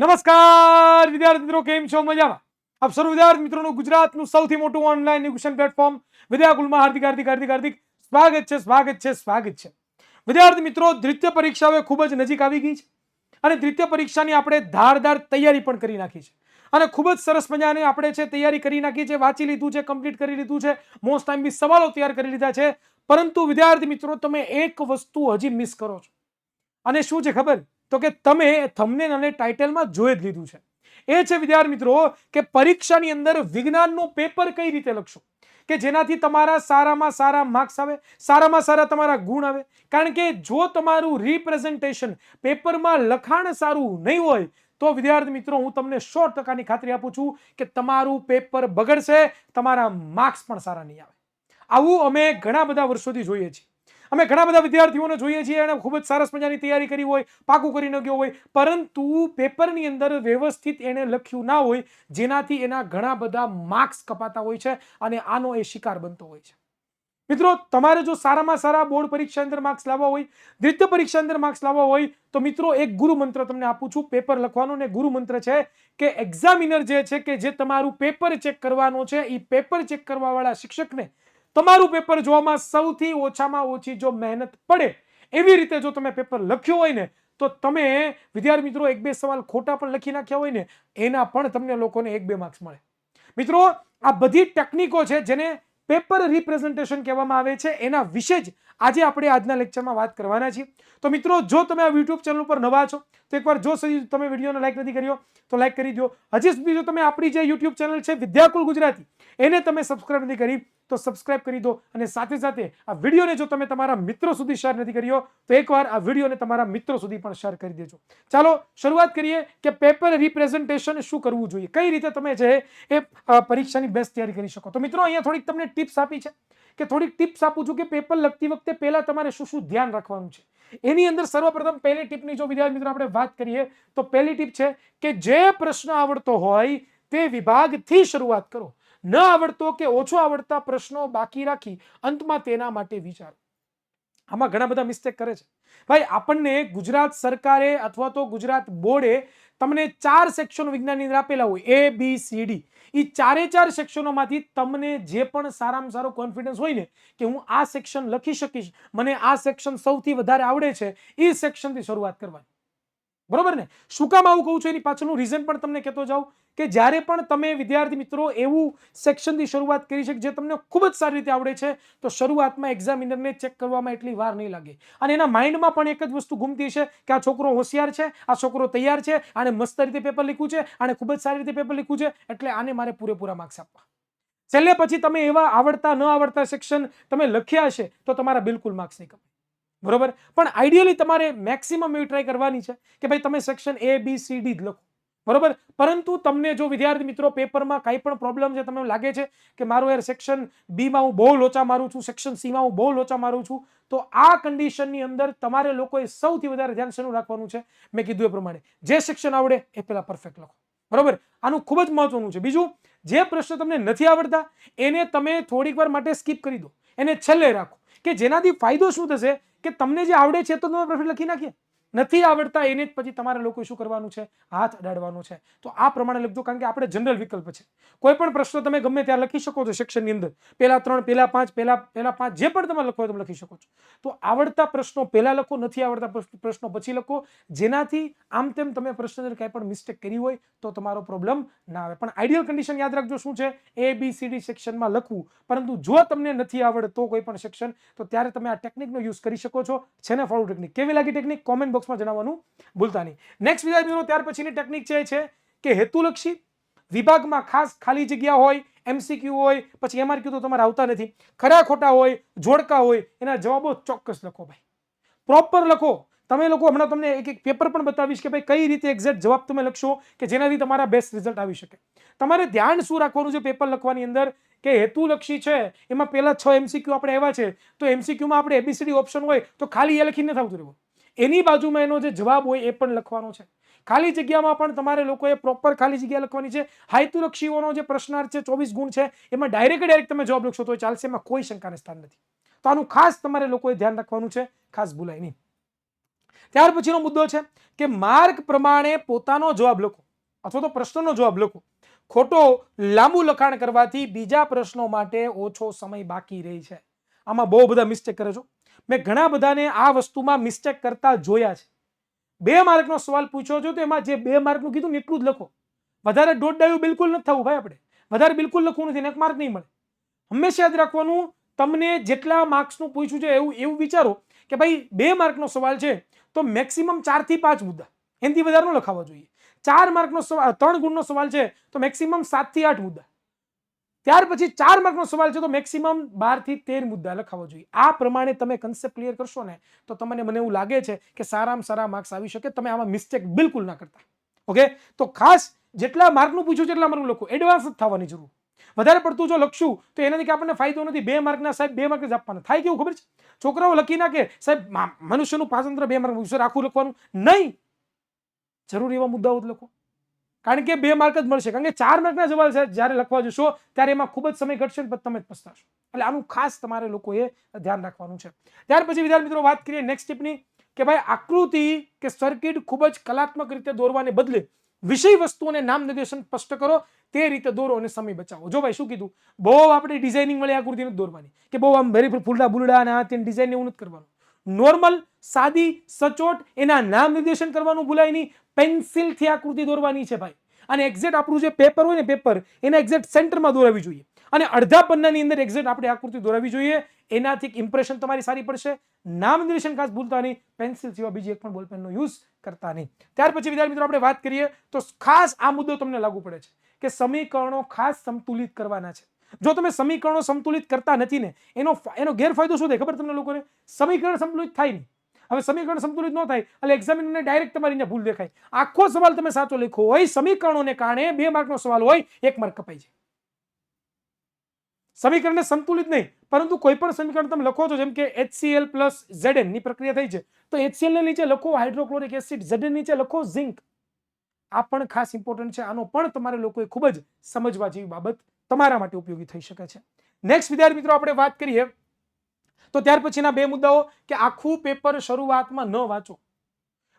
નમસ્કાર, વિદ્યાર્થી મિત્રો, કેમ છો? મજામાં? આપ સર્વ વિદ્યાર્થી મિત્રોનું ગુજરાતનું સૌથી મોટું ઓનલાઈન એજ્યુકેશન પ્લેટફોર્મ વિદ્યાકુલમાં હાર્દિક હાર્દિક હાર્દિક હાર્દિક. સ્વાગત છે સ્વાગત છે સ્વાગત છે. વિદ્યાર્થી મિત્રો, દ્વિતીય પરીક્ષા હવે ખૂબ જ નજીક આવી ગઈ છે અને દ્વિતીય પરીક્ષાની આપણે ધારદાર તૈયારી પણ કરી નાખી છે. અને ખૂબ જ સરસ મજાની આપણે છે તૈયારી કરી નાખી છે, વાંચી લીધું છે કમ્પ્લીટ કરી લીધું છે મોસ્ટ ટાઈમ બી સવાલો તૈયાર કરી લીધા છે. પરંતુ વિદ્યાર્થી મિત્રો, તમે એક વસ્તુ હજી મિસ કરો છો. અને શું છે ખબર? તો કે તમે થંબનેલ અને ટાઇટલમાં જોઈ જ લીધું છે. એ છે વિદ્યાર્થી મિત્રો કે પરીક્ષાની અંદર વિજ્ઞાનનું પેપર કઈ રીતે લખશો? કે જેનાથી તમારા સારામાં સારા માર્ક્સ આવે, સારામાં સારા તમારા ગુણ આવે? કારણ કે જો તમારું રિપ્રેઝન્ટેશન પેપરમાં લખાણ સારું નહીં હોય, તો વિદ્યાર્થી મિત્રો હું તમને સો ટકાની ખાતરી આપું છું કે તમારું પેપર બગડશે, તમારા માર્ક્સ પણ સારા નહીં આવે. આવું અમે ઘણા બધા વર્ષોથી જોઈએ છીએ. અમે ઘણા બધા વિદ્યાર્થીઓને જોઈએ છીએ એણે ખૂબ જ સરસ મજાની તૈયારી કરી હોય, પાકું કરી ગયો હોય, પરંતુ પેપરની અંદર વ્યવસ્થિત એણે લખ્યું ના હોય, જેનાથી એના ઘણા બધા માર્ક્સ કપાતા હોય છે અને આનો એ શિકાર બનતો હોય છે. મિત્રો, તમારે જો સારામાં સારા બોર્ડ પરીક્ષા અંદર માર્ક્સ લાવવા હોય, દ્વિતીય પરીક્ષા અંદર માર્ક્સ લાવવા હોય, તો મિત્રો, એક ગુરુ મંત્ર તમને આપું છું, પેપર લખવાનો ને ગુરુ મંત્ર છે કે એક્ઝામિનર જે છે કે જે તમારું પેપર ચેક કરવાનો છે એ પેપર ચેક કરવાવાળા શિક્ષકને તમારું પેપર જોવામાં સૌથી ઓછામાં ઓછી જો મહેનત પડે, એવી રીતે જો તમે પેપર લખ્યું હોય ને, તો તમે વિદ્યાર્થી મિત્રો એક બે સવાલ ખોટા પણ લખી નાખ્યા હોય ને, એના પણ તમને લોકોને એક બે માર્ક્સ મળે. મિત્રો, આ બધી ટેકનિકો છે જેને પેપર રિપ્રેઝન્ટેશન કહેવામાં આવે છે, એના વિશે જ આજે આપણે આજના લેક્ચરમાં વાત કરવાના છીએ. તો મિત્રો, જો તમે આ યુટ્યુબ ચેનલ પર નવા છો, તો એકવાર જો તમે વિડીયોને લાઈક નથી કર્યો, તો લાઈક કરી દો હજી સુધી જો તમે આપણી જે યુટ્યુબ ચેનલ છે, વિદ્યાકુલ ગુજરાતી, એને તમે સબસ્ક્રાઇબ નથી કરી, તો સબસ્ક્રાઇબ કરી દો. અને સાથે સાથે આ વિડીયોને જો તમે તમારા મિત્રો સુધી શેર નથી કર્યો, તો એકવાર આ વિડીયોને તમારા મિત્રો સુધી પણ શેર કરી દેજો. ચાલો, શરૂઆત કરીએ કે પેપર રિપ્રેઝન્ટેશન શું કરવું જોઈએ? કઈ રીતે તમે જે એ પરીક્ષાની બેસ્ટ તૈયારી કરી શકો? તો મિત્રો, અહીંયા થોડીક તમને ટિપ્સ આપી છે. કે થોડીક ટિપ્સ આપું છું કે પેપર લખતી વખતે પહેલા તમારે શું શું ધ્યાન રાખવાનું છે? એની અંદર સર્વપ્રથમ પહેલી ટીપની જો વિદ્યાર્થી મિત્રો આપણે વાત કરીએ, તો પહેલી ટીપ છે કે જે પ્રશ્ન આવડતો હોય તે વિભાગથી શરૂઆત કરો. ન આવડતો કે ઓછો આવડતા પ્રશ્નો બાકી રાખી અંતમાં તેના માટે વિચારો. આમાં ઘણા બધા મિસ્ટેક કરે છે. ભાઈ, આપણને ગુજરાત સરકારે અથવા તો ગુજરાત બોર્ડે તમને ચાર સેક્શન વિજ્ઞાનની અંદર આપેલા હોય એ બી સી ડી એ ચારે ચાર સેક્શનોમાંથી તમને જે પણ સારામાં સારો કોન્ફિડન્સ હોય ને, કે હું આ સેક્શન લખી શકીશ, મને આ સેક્શન સૌથી વધારે આવડે છે એ સેક્શનથી શરૂઆત કરવાની. બરોબર ને? શું કામ આવું કહું છું? એની પાછળનું રીઝન પણ તમને કહેતો જાઉં કે જ્યારે પણ તમે વિદ્યાર્થી મિત્રો એવું સેક્શનથી શરૂઆત કરી છે જે તમને ખૂબ જ સારી રીતે આવડે છે, તો શરૂઆતમાં એક્ઝામિનરને ચેક કરવામાં એટલી વાર નહીં લાગે. અને એના માઇન્ડમાં પણ એક જ વસ્તુ ઘૂમતી છે કે આ છોકરો હોશિયાર છે, આ છોકરો તૈયાર છે, આને મસ્ત રીતે પેપર લખ્યું છે, આને ખૂબ જ સારી રીતે પેપર લખ્યું છે, એટલે આને મારે પૂરેપૂરા માર્ક્સ આપવા. છેલ્લે પછી તમે એવા આવડતા ન આવડતા સેક્શન તમે લખ્યા હશે, તો તમારા બિલકુલ માર્ક્સ નહીં કપાય. બરોબર? પણ આઈડિયલી તમારે મેક્સિમમ એવી ટ્રાય કરવાની છે કે ભાઈ તમે section A B C D જ લખો. બરોબર? પરંતુ તમને જો વિદ્યાર્થી મિત્રો પેપરમાં કાંઈ પણ પ્રોબ્લેમ છે, તમને લાગે છે કે મારું યાર સેક્શન બીમાં હું બહુ લોચા મારું છું સેક્શન સીમાં હું બહુ લોચા મારું છું, તો આ કન્ડિશનની અંદર તમારે લોકોએ સૌથી વધારે ધ્યાન શેનું રાખવાનું છે? મેં કીધું એ પ્રમાણે. જે સેક્શન આવડે એ પહેલાં પરફેક્ટ લખો. બરોબર? આનું ખૂબ જ મહત્વનું છે. બીજું, જે પ્રશ્ન તમને નથી આવડતા, એને તમે થોડીક વાર માટે સ્કીપ કરી દો. એને છેલ્લે રાખો કે જેનાથી ફાયદો શું થશે? કે તમને જે આવડે છે તો તમે પ્રોફિટ લખી નાખીએ. નથી આવડતા, એને જ પછી તમારે લોકો શું કરવાનું છે? હાથ અડાડવાનો છે. તો આ પ્રમાણે લખજો, કારણ કે આપણે જનરલ વિકલ્પ છે. કોઈ પણ પ્રશ્ન તમે ગમે ત્યાં લખી શકો છો સેક્શનની અંદર. પહેલા ત્રણ, પહેલા પાંચ, પહેલા પહેલા પાંચ, જે પણ તમે લખો તમે લખી શકો છો. તો આવડતા પ્રશ્નો પહેલા લખો, નથી આવડતા પ્રશ્નો પછી લખો. જેનાથી આમ તેમ તમે પ્રશ્ન અંદર કાંઈ પણ મિસ્ટેક કરી હોય તો તમારો પ્રોબ્લેમ ના આવે. પણ આઈડિયલ કન્ડિશન યાદ રાખજો શું છે? એ બી સી ડી સેક્શનમાં લખવું. પરંતુ જો તમને નથી આવડતો કોઈ પણ સેક્શન તો ત્યારે તમે આ ટેકનિકનો યુઝ કરી શકો છો. છે ને? ફોલો ટેકનિક કેવી લાગી ટેકનિક કોમેન્ટ બોક્સમાં જણાવવાનું ભૂલતા નહીં. નેક્સ્ટ વિદ્યાર્થી મિત્રો, ત્યાર પછીની ટેકનિક છે છે કે હેતુલક્ષી વિભાગમાં ખાસ ખાલી જગ્યા હોય એમસીક્યુ હોય, પછી એમઆરક્યુ તો તમારે આવતા નથી. ખરા ખોટા હોય, જોડકા હોય, એના જવાબો ચોક્કસ લખો ભાઈ. પ્રોપર લખો. તમે લોકો હમણાં તમને એક એક પેપર પણ બતાવીશ કે ભાઈ કઈ રીતે એક્ઝેક્ટ જવાબ તમે લખશો કે જેનાથી તમારા બેસ્ટ રિઝલ્ટ આવી શકે. તમારે ધ્યાન શું રાખવાનું છે પેપર લખવાની અંદર? કે હેતુલક્ષી છે, એમાં પહેલા છ એમસીક્યુ આપણે એવા છે, તો એમસીક્યુમાં આપણે એબીસીડી ઓપ્શન હોય, તો ખાલી એ લખીને થતું રહેવું. એની બાજુમાં એનો જે જવાબ હોય એ પણ લખવાનો છે. ખાલી જગ્યામાં પણ તમારે લોકોએ પ્રોપર ખાલી જગ્યા લખવાની છે. હાઈતુલક્ષીઓનો જે પ્રશ્નાર્થ છે, ચોવીસ ગુણ છે, એમાં ડાયરેક્ટ ડાયરેક્ટ તમે જવાબ લખશો તો ચાલશે. એમાં કોઈ શંકાને સ્થાન નથી. તો આનું ખાસ તમારે લોકોએ ધ્યાન રાખવાનું છે. ખાસ ભૂલાય નહીં. ત્યાર પછીનો મુદ્દો છે કે માર્ક પ્રમાણે પોતાનો જવાબ લખો અથવા તો પ્રશ્નનો જવાબ લખો. ખોટો લાંબુ લખાણ કરવાથી બીજા પ્રશ્નો માટે ઓછો સમય બાકી રહે છે. આમાં બહુ બધા મિસ્ટેક કરે છો. મેં ઘણા બધાને આ વસ્તુમાં મિસ્ટેક કરતા જોયા છે. બે માર્કનો સવાલ પૂછો છો તો એમાં જે બે માર્કનું કીધું ને એટલું જ લખો. વધારે દોઢ ડાયું બિલકુલ નથી થવું ભાઈ આપણે. વધારે બિલકુલ લખવું નથી એક માર્ક નહીં મળે. હંમેશા યાદ રાખવાનું, તમને જેટલા માર્ક્સનું પૂછ્યું છે એવું એવું વિચારો કે ભાઈ બે માર્કનો સવાલ છે તો મેક્સિમમ ચારથી પાંચ મુદ્દા. એનાથી વધારે ન લખાવા જોઈએ. ચાર માર્કનો સવાલ ત્રણ ગુણનો સવાલ છે તો મેક્સિમમ સાતથી આઠ મુદ્દા. ત્યાર પછી ચાર માર્કનો સવાલ છે, તો મેક્સિમમ બારથી તેર મુદ્દા લખાવા જોઈએ. આ પ્રમાણે તમે કન્સેપ્ટ ક્લિયર કરશો ને, તો તમને મને એવું લાગે છે કે સારામાં સારા માર્ક્સ આવી શકે, તમે આમાં મિસ્ટેક બિલકુલ ના કરતા. ઓકે તો ખાસ જેટલા માર્કનું પૂછ્યું છે એટલા માર્કનું લખો. એડવાન્સ જ થવાની જરૂર. વધારે પડતું જો લખશું, તો એનાથી કે આપણને ફાયદો નથી. બે માર્કના સાહેબ, બે માર્ક જ આપવાના. થાય કેવું ખબર છે? છોકરાઓ લખી નાખે, સાહેબ મનુષ્યનું પાસંત્ર બે માર્ક સર આખું લખવાનું. નહીં! જરૂર એવા મુદ્દાઓ જ લખો. કારણ કે બે માર્ક જ મળશે. કારણ કે ચાર માર્કના સવાલ છે. જ્યારે લખવા જશો, ત્યારે એમાં ખૂબ જ સમય ઘટશે ને તમે જ પસ્તાશો. એટલે આનું ખાસ તમારે લોકોએ ધ્યાન રાખવાનું છે. ત્યાર પછી વિદ્યાર્થી મિત્રો વાત કરીએ નેક્સ્ટ ટીપની કે ભાઈ આકૃતિ કે સર્કિટ ખૂબ જ કલાત્મક રીતે દોરવાને બદલે વિષય વસ્તુઓને નામ નિર્દેશન સ્પષ્ટ કરો, તે રીતે દોરો અને સમય બચાવો. જો ભાઈ શું કીધું? બહુ આપણે ડિઝાઇનિંગ વાળી આકૃતિ નથી દોરવાની. કે બહુ આમ વેરી ફૂલડા બુલડા અને આ તે ડિઝાઇન એવું કરવાનું. નોર્મલ સાદી, સચોટ એના નામ નિર્દેશન કરવાનું ભૂલાય નહીં. પેન્સિલથી આકૃતિ દોરવાની છે ભાઈ. અને એક્ઝેક્ટ આપણું જે પેપર હોય ને પેપર એના એક્ઝેક્ટ સેન્ટરમાં દોરાવી જોઈએ. અને અડધા પન્નાની અંદર એક્ઝેક્ટ આપણે આકૃતિ દોરાવી જોઈએ. એનાથી ઇમ્પ્રેશન તમારી સારી પડશે. નામ નિર્દેશન ખાસ ભૂલતા નહીં. પેન્સિલ સિવાય બીજી એક પણ બોલપેનનો યુઝ કરતા નહીં. ત્યાર પછી વિદ્યાર્થી મિત્રો આપણે વાત કરીએ તો ખાસ આ મુદ્દો તમને લાગુ પડે છે કે સમીકરણો ખાસ સંતુલિત કરવાના છે. જો તમે સમીકરણો સંતુલિત કરતા નથી ને, એનો એનો ગેરફાયદો શું થાય ખબર તમને લોકોને? સમીકરણ સંતુલિત થાય નહીં. હવે સમીકરણ સંતુલિત ન થાય, એટલે એક્ઝામિનરને ડાયરેક્ટ તમારી અહીંયા ભૂલ દેખાય. આખો સવાલ તમે સાચો લખો હોય, સમીકરણોને કારણે બે માર્કનો સવાલ હોય, એક માર્ક કપાઈ જાય. સમીકરણને સંતુલિત નહીં, પરંતુ કોઈ પણ સમીકરણ તમે લખો છો, જેમ કે HCl પ્લસ Zn ની પ્રક્રિયા થઈ છે, તો HCl ને નીચે લખો હાઇડ્રોક્લોરિક એસિડ Zn નીચે લખો ઝિંક આ પણ ખાસ ઇમ્પોર્ટન્ટ છે, આનો પણ તમારે લોકોએ ખૂબ જ સમજવા જેવી બાબત તમારા માટે ઉપયોગી થઈ શકે છે. નેક્સ્ટ વિદ્યાર્થી મિત્રો, આપણે વાત કરીએ તો ત્યાર પછીના બે મુદ્દાઓ કે આખું પેપર શરૂઆતમાં ન વાંચો.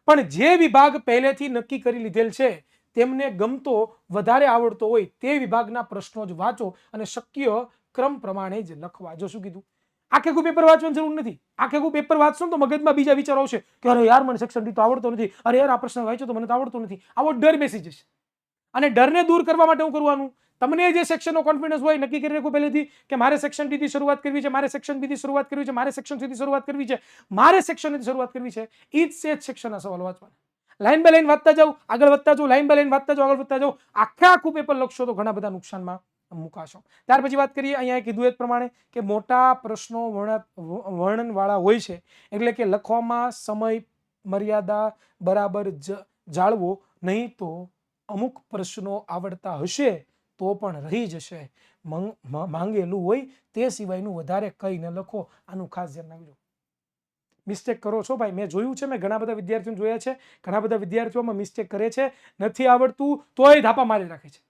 પણ જે વિભાગ પહેલેથી નક્કી કરી લીધેલ છે, તેમને ગમતો વધારે આવડતો હોય તે વિભાગના પ્રશ્નો જ વાંચો અને શક્ય ક્રમ પ્રમાણે જ લખવા. જો શું કીધું? આખે આખું પેપર વાંચવાની જરૂર નથી. આખે આખું પેપર વાંચશો તો મગજમાં બીજા વિચારો આવશે કે અરે યાર, મને સેક્શન ડી તો આવડતો નથી. અરે યાર, આ પ્રશ્ન વાંચ્યો તો મને તો આવડતો નથી. આવો ડર બેસી જશે. અને ડરને દૂર કરવા માટે હું કરવાનું તમને જે સેક્શનનો કોન્ફિડન્સ હોય નક્કી કરી રાખો પહેલેથી કે મારે સેક્શન ડી શરૂઆત કરવી છે, મારે સેક્શન બીથી શરૂઆત કરવી છે, મારે સેક્શન સી શરૂઆત કરવી છે, મારે સેક્શનથી શરૂઆત કરવી છે, એ જ સેજ સેક્શનના સવાલ વાંચવાના. લાઈન બાય લાઈન વાંચતા જાઓ, આગળ વધતા જાઓ લાઈન બાય લાઈન વાંચતા જાઓ, આગળ વધતા જાઓ, આખે આખું પેપર લખશો તો ઘણા બધા નુકસાનમાં મુકાશો. ત્યાર પછી વાત કરીએ, અહીંયા કીધું એ પ્રમાણે કે મોટા પ્રશ્નો વર્ણ, વર્ણનવાળા હોય છે, એટલે કે લખવામાં સમય, મર્યાદા બરાબર જાળવો, નહીં તો અમુક પ્રશ્નો આવડતા હશે તો પણ રહી જશે. માંગેલું હોય તે સિવાયનું વધારે કંઈ ન લખો. આનું ખાસ ધ્યાન રાખજો. મિસ્ટેક કરો છો ભાઈ? મેં જોયું છે, મેં ઘણા બધા વિદ્યાર્થીઓ જોયા છે. ઘણા બધા વિદ્યાર્થીઓમાં મિસ્ટેક કરે છે. નથી આવડતું, તોય ધાપા મારી રાખે છે.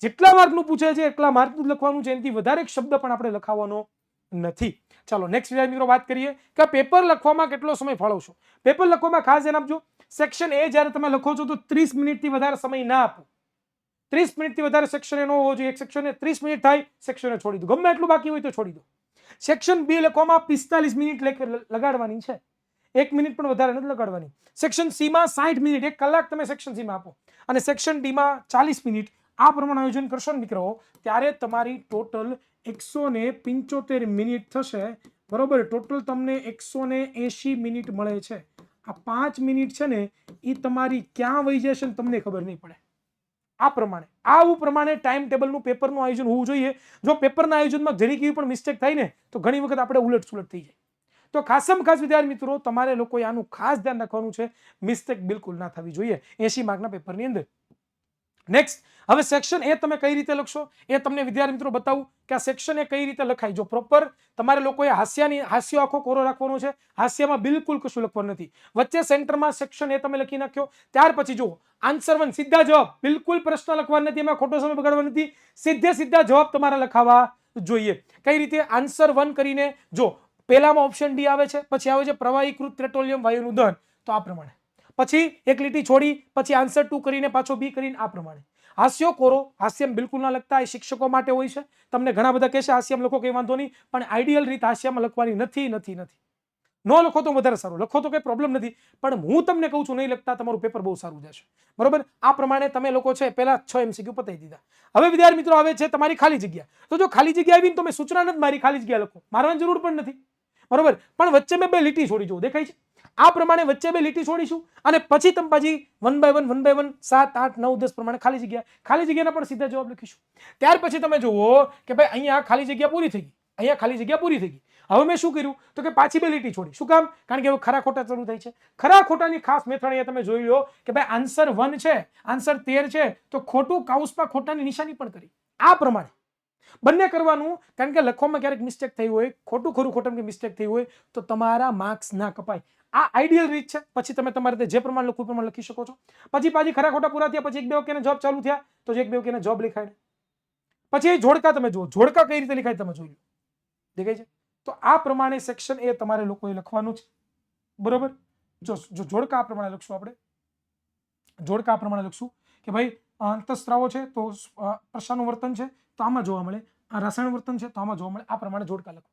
જેટલા માર્કનું પૂછે છે, એટલા માર્કનું લખવાનું છે. એનાથી વધારે એક શબ્દ પણ આપણે લખાવવાનો નથી. ચાલો નેક્સ્ટ વિદ્યાર્થી મિત્રો વાત કરીએ કે પેપર લખવામાં કેટલો સમય ફાળવશો? પેપર લખવામાં ખાસ ધ્યાન આપજો. સેક્શન એ જ્યારે તમે લખો છો, તો ત્રીસ મિનિટથી વધારે સમય ના આપો. ત્રીસ મિનિટથી વધારે સેક્શન એનો હોવો જોઈએ. એક સેક્શનને ત્રીસ મિનિટ થાય સેક્શને છોડી દો. ગમે એટલું બાકી હોય તો છોડી દો. સેક્શન બી લખવામાં પિસ્તાલીસ મિનિટ લગાડવાની છે. એક મિનિટ પણ વધારે નથી લગાડવાની. સેક્શન સીમાં સાઠ મિનિટ, એક કલાક તમે સેક્શન સીમાં આપો. અને સેક્શન ડીમાં ચાલીસ મિનિટ. આ પ્રમાણે આયોજન કરશો ને મિત્રો, ત્યારે તમારી ટોટલ એકસો ને પંચોતેર મિનિટ થશે. બરોબર? ટોટલ તમને એકસો ને એંશી મિનિટ મળે છે. આ પાંચ મિનિટ છે ને એ તમારી ક્યાં વહી જશે તમને ખબર નહીં પડે. આ પ્રમાણે, આવું પ્રમાણે ટાઈમ ટેબલનું પેપરનું આયોજન હોવું જોઈએ. જો પેપરના આયોજનમાં જરીક એવી પણ મિસ્ટેક થાય ને, તો ઘણી વખત આપણે ઉલટ સુલટ થઈ જાય. તો ખાસમ ખાસ વિદ્યાર્થી મિત્રો, તમારે લોકોએ આનું ખાસ ધ્યાન રાખવાનું છે. મિસ્ટેક બિલકુલ ના થવી જોઈએ. એસી માર્કના પેપરની અંદર નેક્સ્ટ હવે સેક્શન એ તમે કઈ રીતે લખશો? એ તમને વિદ્યાર્થી મિત્રો બતાવું કે આ સેક્શન એ કઈ રીતે લખાય. જો પ્રોપર તમારે લોકોએ હાસ્યાની હાસ્ય આખો કોરો રાખવાનો છે, હાસ્યમાં બિલકુલ કશું લખવાનું નથી. વચ્ચે સેન્ટરમાં સેક્શન એ તમે લખી નાખ્યો. ત્યાર પછી જુઓ આન્સર વન સીધા જવાબ. બિલકુલ પ્રશ્ન લખવાનો નથી, એમાં ખોટો સમય બગાડવાનો નથી. સીધે સીધા જવાબ તમારે લખાવા જોઈએ. કઈ રીતે? આન્સર વન કરીને જો, પહેલામાં ઓપ્શન ડી આવે છે, પછી આવે છે પ્રવાહીકૃત પેટ્રોલિયમ વાયુનું દહન. તો આ પ્રમાણે. પછી એક લીટી છોડી, પછી આન્સર ટુ કરીને પાછો બી કરીને આ પ્રમાણે. હાસ્યો કોરો, હાસ્યમ બિલકુલ ના લખતા એ શિક્ષકો માટે હોય છે. તમને ઘણા બધા કહેશે હાસ્યમ લખો કંઈ વાંધો નહીં, પણ આઈડિયલ રીત હાસ્યમાં લખવાની નથી નથી નથી. ન લખો તો વધારે સારું, લખો તો કંઈ પ્રોબ્લેમ નથી, પણ હું તમને કહું છું નહીં લખતા તમારું પેપર બહુ સારું જશે. બરોબર? આ પ્રમાણે તમે લોકો છે પહેલાં છ એમસીક્યુ પતાવી દીધા. હવે વિદ્યાર્થી મિત્રો આવે છે તમારી ખાલી જગ્યા. તો જો ખાલી જગ્યા આવીને તમે સૂચના નથી મારી ખાલી જગ્યા લખો. મારવાની જરૂર પણ નથી. બરોબર? પણ વચ્ચે મેં બે લીટી છોડી જોઉં, દેખાય છે? આ પ્રમાણે વચ્ચે બે લીટી છોડીશું અને પછી તમે પાછી one by one one by one, સાત, આઠ, નવ, દસ પ્રમાણે ખાલી જગ્યા, ખાલી જગ્યાના પણ સીધા જવાબ લખીશું. ત્યાર પછી તમે જુઓ કે ભાઈ અહીંયા ખાલી જગ્યા પૂરી થઈ ગઈ, અહીંયા ખાલી જગ્યા પૂરી થઈ ગઈ. હવે મેં શું કર્યું? તો કે પાછી બે લીટી છોડી. શું કામ? કારણ કે હવે ખરા ખોટા શરૂ થાય છે. ખરા ખોટાની ખાસ મેથડ અહીંયા તમે જોઈ લો કે ભાઈ આન્સર વન છે, આન્સર તેર છે, તો ખોટું કાઉસમાં ખોટાની નિશાની પણ કરી. આ પ્રમાણે. બંને કરવાનું, કારણ કે લખવામાં ક્યારેક મિસ્ટેક થઈ હોય, ખોટું ખરું ખોટમ કે મિસ્ટેક થઈ હોય, તો તમારા માર્ક્સ ના કપાય. આ આઈડિયલ રીત છે. પછી તમે તમારે જે પ્રમાણે લખવું પ્રમાણે લખી શકો છો. પછી પાછી ખરા ખોટા પૂરા થયા, પછી એક બે વખતે જોબ ચાલુ થયા, તો એક બે વખતે જોબ લખાય. પછી એ જોડકા તમે જુઓ. જોડકા કઈ રીતે લખાય તમે જોઈ લો. દેખાય છે? તો આ પ્રમાણે સેક્શન એ તમારે લોકોએ લખવાનું છે. બરોબર? જો જો જોડકા આ પ્રમાણે લખશું આપણે. જોડકા આ પ્રમાણે લખશું કે ભાઈ, અંતસ્ત્રાવો છે તો પ્રશાનું વર્તન છે. તો આમાં જોવા મળે. આ રાસાયણ વર્તન છે તો આમાં જોવા મળે. આ પ્રમાણે જોડકા લખો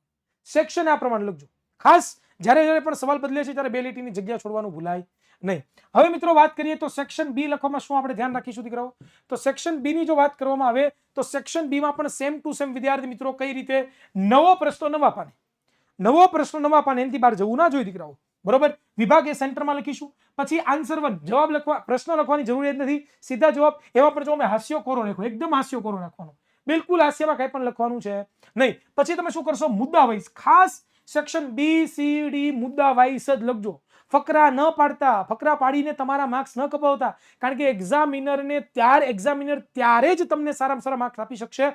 સેક્શન આ પ્રમાણે લખજો. ખાસ જ્યારે જ્યારે પણ સવાલ બદલે છે ત્યારે બે લીટીની જગ્યા છોડવાનું ભૂલાય નહીં. હવે મિત્રો વાત કરીએ તો સેક્શન બી લખવામાં શું આપણે ધ્યાન રાખીશું દીકરાઓ તો સેક્શન બી ની જો વાત કરવામાં આવે, તો સેક્શન બી માં પણ સેમ ટુ સેમ વિદ્યાર્થી મિત્રો કઈ રીતે નવો પ્રશ્ન નવા પાને નવો પ્રશ્ન નવા પાને એની બહાર જવું ના જોઈએ દીકરાઓ. બરોબર? વિભાગ એ સેન્ટરમાં લખીશું. પછી આન્સર વન જવાબ લખવા, પ્રશ્ન લખવાની જરૂરિયાત નથી. સીધા જવાબ, એવા પણ જો અમે હાસ્યો કોરો નાખો એકદમ હાસ્યો કોરો નાખવાનો બિલકુલ હાસ્યમાં કંઈ પણ લખવાનું છે નહીં. પછી તમે શું કરશો? મુદ્દા વાઇઝ. ખાસ સેક્શન બી સી ડી મુદ્દા વાઇઝ જ લખજો. ફકરા ન પાડતા. ફકરા પાડીને તમારા માર્ક્સ ન કપાવતા. કારણ કે એક્ઝામિનરને ત્યાર એક્ઝામિનર ત્યારે જ તમને સારામાં સારા માર્ક્સ આપી શકશે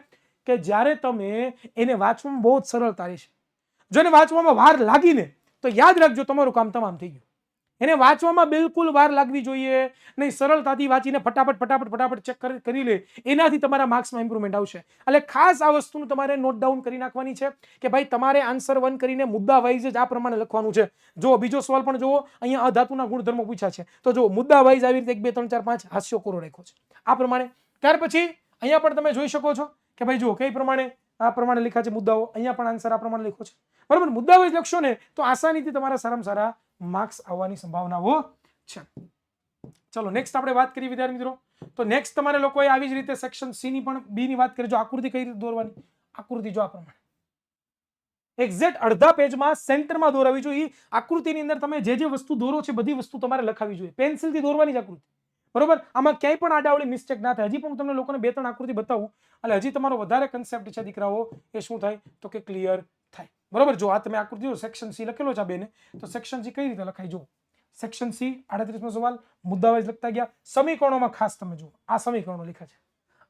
કે જ્યારે તમે એને વાંચવામાં બહુ જ સરળતા રહેશે જો એને વાંચવામાં વાર લાગીને તો યાદ રાખજો, તમારું કામ તમામ થઈ ગયું. એને વાંચવામાં બિલકુલ વાર લાગવી જોઈએ. નહીં, સરળતાથી વાંચીને ફટાફટ ફટાફટ ફટાફટ ચેક કરી લે. એનાથી તમારા માર્ક્સમાં ઇમ્પ્રુવમેન્ટ આવશે. એટલે ખાસ આ વસ્તુનું તમારે નોટ ડાઉન કરી નાખવાની છે કે ભાઈ તમારે આન્સર વન કરીને મુદ્દા વાઇઝ જ આ પ્રમાણે લખવાનું છે. જો બીજો સવાલ પણ જુઓ. અહીંયા અધાતુના ગુણધર્મો પૂછ્યા છે. તો જો મુદ્દા વાઇઝ આવી રીતે એક, બે, ત્રણ, ચાર, પાંચ હાસ્યો કોરો રાખ્યો છે. આ પ્રમાણે. ત્યાર પછી અહીંયા પણ તમે જોઈ શકો છો કે ભાઈ જુઓ, કઈ પ્રમાણે આ પ્રમાણે લખ્યા છે મુદ્દાઓ. અહીંયા પણ આન્સર આ પ્રમાણે લખ્યો છે. બરાબર? મુદ્દાઓ લખશો ને તો આસાનીથી તમારા સારામાં સારા માર્ક્સ આવવાની સંભાવનાઓ છે. ચલો નેક્સ્ટ આપણે વાત કરીએ વિદ્યાર્થી મિત્રો. તો નેક્સ્ટ તમારે લોકોએ આવી જ રીતે સેક્શન સી ની પણ બી ની વાત કરી, જો આકૃતિ કઈ રીતે દોરવાની? આકૃતિ જો આ પ્રમાણે. એક્ઝેક્ટ અડધા પેજમાં સેન્ટરમાં દોરાવી જોઈએ. આકૃતિની અંદર તમે જે જે વસ્તુ દોરો છે, બધી વસ્તુ તમારે લખાવી જોઈએ. પેન્સિલથી દોરવાની જ આકૃતિ. બરોબર? આમાં ક્યાંય પણ આડાવડી મિસ્ટેક ના થાય. હજી પણ હું તમને લોકોને બે ત્રણ આકૃતિ બતાવું. એટલે હજી તમારો વધારે કન્સેપ્ટ છે, દીકરાઓ, એ શું થાય? તો કે ક્લિયર બરોબર? જો આ તમે આકૃતિ જો સેક્શન સી લખેલો છે આ બેને, તો સેક્શન સી કઈ રીતે લખાય? જો સેક્શન સી આડત્રીસમો સવાલ મુદ્દા વાઇઝ લખતા ગયા. સમીકરણોમાં ખાસ તમે જુઓ, આ સમીકરણો લખ્યા છે.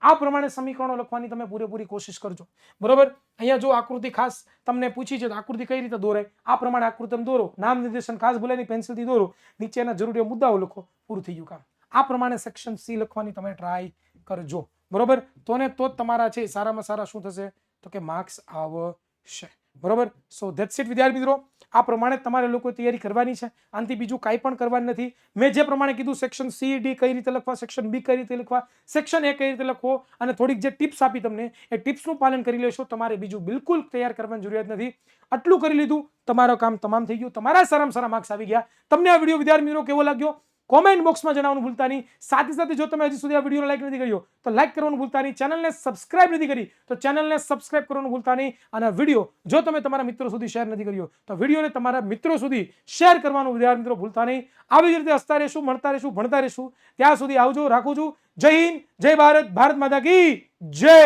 આ પ્રમાણે સમીકરણો લખવાની તમે પૂરેપૂરી કોશિશ કરજો. બરોબર? અહીંયા જો આકૃતિ ખાસ તમને પૂછી છે, તો આકૃતિ કઈ રીતે દોરાય આ પ્રમાણે આકૃતિ દોરો. નામ નિર્દેશન ખાસ ભૂલાની પેન્સિલથી દોરો, નીચેના જરૂરી મુદ્દાઓ લખો, પૂરું થઈ ગયું કામ. આ પ્રમાણે સેક્શન સી લખવાની તમે ટ્રાય કરજો. બરોબર? તો ને તો જ તમારા છે સારામાં સારા શું થશે? તો કે માર્ક્સ આવશે. બરોબર? સો ધેટ્સ ઇટ વિદ્યાર્થી મિત્રો. આ પ્રમાણે તમારે લોકો તૈયારી કરવાની છે. આનાથી બીજું કાંઈ પણ કરવાનું નથી. મેં જે પ્રમાણે કીધું સેક્શન સી ડી કઈ રીતે લખવા સેક્શન બી કઈ રીતે લખવા સેક્શન એ કઈ રીતે લખવો, અને થોડીક જે ટિપ્સ આપી તમને, એ ટિપ્સનું પાલન કરી લેશો. તમારે બીજું બિલકુલ તૈયાર કરવાની જરૂરિયાત નથી. આટલું કરી લીધું. તમારું કામ તમામ થઈ ગયું. તમારા સારામાં સારા માર્ક્સ આવી ગયા. તમને આ વીડિયો વિદ્યાર્થી મિત્રો કેવો લાગ્યો? કોમેન્ટ બોક્સમાં જણાવવાનું ભૂલતા નહીં. સાથે સાથે જો તમે હજી સુધી આ વિડીયોને લાઈક નથી કર્યો, તો લાઈક કરવાનું ભૂલતા નહીં. ચેનલને સબસ્ક્રાઇબ નથી કરી, તો ચેનલને સબસ્ક્રાઇબ કરવાનું ભૂલતા નહીં. અને વીડિયો જો તમે તમારા મિત્રો સુધી શેર નથી કર્યો, તો વિડીયોને તમારા મિત્રો સુધી શેર કરવાનું વિદ્યાર્થી મિત્રો ભૂલતા નહીં. આવી જ રીતે હસતા રહેશું મળતા રહેશું, ભણતા રહેશું. ત્યાં સુધી આવજો, રાખું છું. જય હિન્દ, જય ભારત ભારત માતા કી જય.